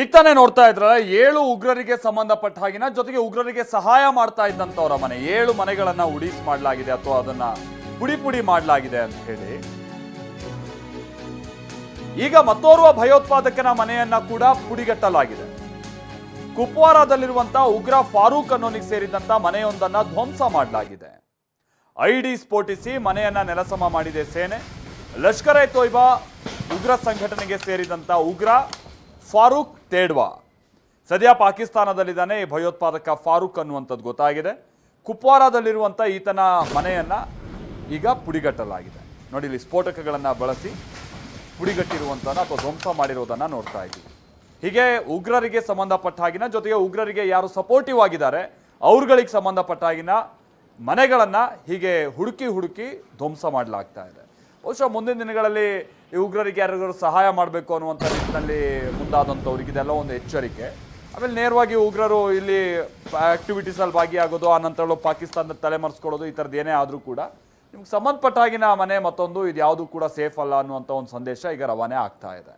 ಈಗ ತಾನೇ ನೋಡ್ತಾ ಇದ್ರಲ್ಲ, ಏಳು ಉಗ್ರರಿಗೆ ಸಂಬಂಧಪಟ್ಟ ಹಾಗಿನ ಜೊತೆಗೆ ಉಗ್ರರಿಗೆ ಸಹಾಯ ಮಾಡ್ತಾ ಇದ್ದಂಥವರ ಮನೆ. ಏಳು ಮನೆಗಳನ್ನ ಉಡೀಸ್ ಮಾಡಲಾಗಿದೆ ಅಥವಾ ಅದನ್ನ ಪುಡಿ ಪುಡಿ ಮಾಡಲಾಗಿದೆ ಅಂತ ಹೇಳಿ. ಈಗ ಮತ್ತೋರ್ವ ಭಯೋತ್ಪಾದಕನ ಮನೆಯನ್ನ ಕೂಡ ಪುಡಿಗಟ್ಟಲಾಗಿದೆ. ಕುಪ್ವಾರಾದಲ್ಲಿರುವಂತಹ ಉಗ್ರ ಫಾರೂಕ್ ಅನ್ನೋನಿಗೆ ಸೇರಿದಂತ ಮನೆಯೊಂದನ್ನ ಧ್ವಂಸ ಮಾಡಲಾಗಿದೆ. ಐಡಿ ಸ್ಫೋಟಿಸಿ ಮನೆಯನ್ನ ನೆಲಸಮ ಮಾಡಿದೆ ಸೇನೆ. ಲಷ್ಕರ್ ಎ ತೊಯ್ಬಾ ಉಗ್ರ ಸಂಘಟನೆಗೆ ಸೇರಿದಂತ ಉಗ್ರ ಫಾರೂಕ್ ತೇಡ್ವಾ. ಸದ್ಯ ಪಾಕಿಸ್ತಾನದಲ್ಲಿದ್ದಾನೆ ಈ ಭಯೋತ್ಪಾದಕ ಫಾರೂಕ್ ಅನ್ನುವಂಥದ್ದು ಗೊತ್ತಾಗಿದೆ. ಕುಪ್ವಾರಾದಲ್ಲಿರುವಂಥ ಈತನ ಮನೆಯನ್ನು ಈಗ ಪುಡಿಗಟ್ಟಲಾಗಿದೆ. ನೋಡಿ, ಇಲ್ಲಿ ಸ್ಫೋಟಕಗಳನ್ನು ಬಳಸಿ ಪುಡಿಗಟ್ಟಿರುವಂಥ ಅಥವಾ ಧ್ವಂಸ ಮಾಡಿರೋದನ್ನು ನೋಡ್ತಾ ಇದ್ದೀವಿ. ಹೀಗೆ ಉಗ್ರರಿಗೆ ಸಂಬಂಧಪಟ್ಟ ಹಾಗಿನ, ಜೊತೆಗೆ ಉಗ್ರರಿಗೆ ಯಾರು ಸಪೋರ್ಟಿವ್ ಆಗಿದ್ದಾರೆ, ಅವ್ರುಗಳಿಗೆ ಸಂಬಂಧಪಟ್ಟ ಹಾಗಿನ ಮನೆಗಳನ್ನು ಹೀಗೆ ಹುಡುಕಿ ಹುಡುಕಿ ಧ್ವಂಸ ಮಾಡಲಾಗ್ತಾ ಇದೆ. ಬಹುಶಃ ಮುಂದಿನ ದಿನಗಳಲ್ಲಿ ಈ ಉಗ್ರರಿಗೆ ಯಾರಿಗಾದ್ರು ಸಹಾಯ ಮಾಡಬೇಕು ಅನ್ನುವಂಥ ನಿಟ್ಟಿನಲ್ಲಿ ಮುಂದಾದಂಥವ್ರಿಗೆ ಇದೆಲ್ಲ ಒಂದು ಎಚ್ಚರಿಕೆ. ಆಮೇಲೆ ನೇರವಾಗಿ ಉಗ್ರರು ಇಲ್ಲಿ ಆಕ್ಟಿವಿಟೀಸಲ್ಲಿ ಭಾಗಿಯಾಗೋದು, ಆ ನಂತರ ಪಾಕಿಸ್ತಾನದ ತಲೆಮರೆಸ್ಕೊಳ್ಳೋದು ಈ ಥರದ್ದು ಏನೇ ಆದರೂ ಕೂಡ ನಿಮ್ಗೆ ಸಂಬಂಧಪಟ್ಟ ಹಾಗಿನ ಮನೆ ಮತ್ತೊಂದು ಇದು ಯಾವುದು ಕೂಡ ಸೇಫ್ ಅಲ್ಲ ಅನ್ನುವಂಥ ಒಂದು ಸಂದೇಶ ಈಗ ರವಾನೆ ಆಗ್ತಾ ಇದೆ.